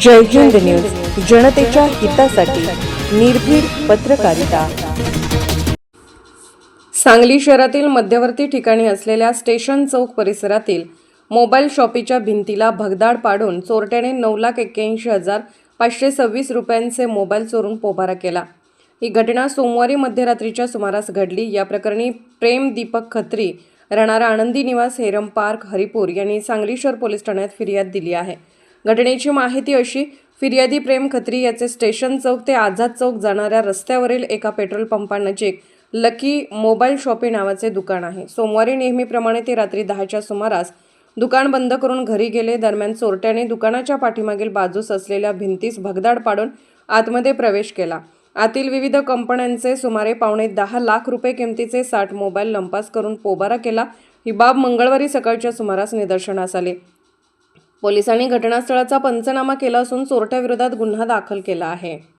जय Hind news जनतेच्या हितासाठी निर्भीड पत्रकारिता. सांगली शहरातील मध्यवर्ती ठिकाणी असलेल्या स्टेशन चौक परिसरातील मोबाईल शॉपीच्या भिंतीला भगदाड पाडून चोरट्याने नऊ लाख एक्क्याऐंशी हजार पाचशे सव्वीस रुपयांचे मोबाईल चोरून पोभारा केला. ही घटना सोमवारी मध्यरात्रीच्या सुमारास घडली. या प्रकरणी प्रेम दीपक खत्री राहणारा आनंदी निवास हेरम पार्क हरिपूर यांनी सांगली शहर पोलीस ठाण्यात फिर्याद दिली आहे. घटनेची माहिती अशी फिर्यादी प्रेम खत्री याचे स्टेशन चौक ते आझाद चौक जाणाऱ्या रस्त्यावरील एका पेट्रोल पंपानजीक लकी मोबाईल शॉपी नावाचे दुकान आहे. सोमवारी नेहमीप्रमाणे ते रात्री दहाच्या सुमारास दुकान बंद करून घरी गेले. दरम्यान चोरट्याने दुकानाच्या पाठीमागील बाजूस असलेल्या भिंतीस भगदाड पाडून आतमध्ये प्रवेश केला. आतील विविध कंपन्यांचे सुमारे पावणे दहा लाख रुपये किमतीचे साठ मोबाईल लंपास करून पोबारा केला. ही बाब मंगळवारी सकाळच्या सुमारास निदर्शनास आली. पोलिसांनी घटनास्थळाचा पंचनामा केला असून चोरट्याविरोधात गुन्हा दाखल केला आहे.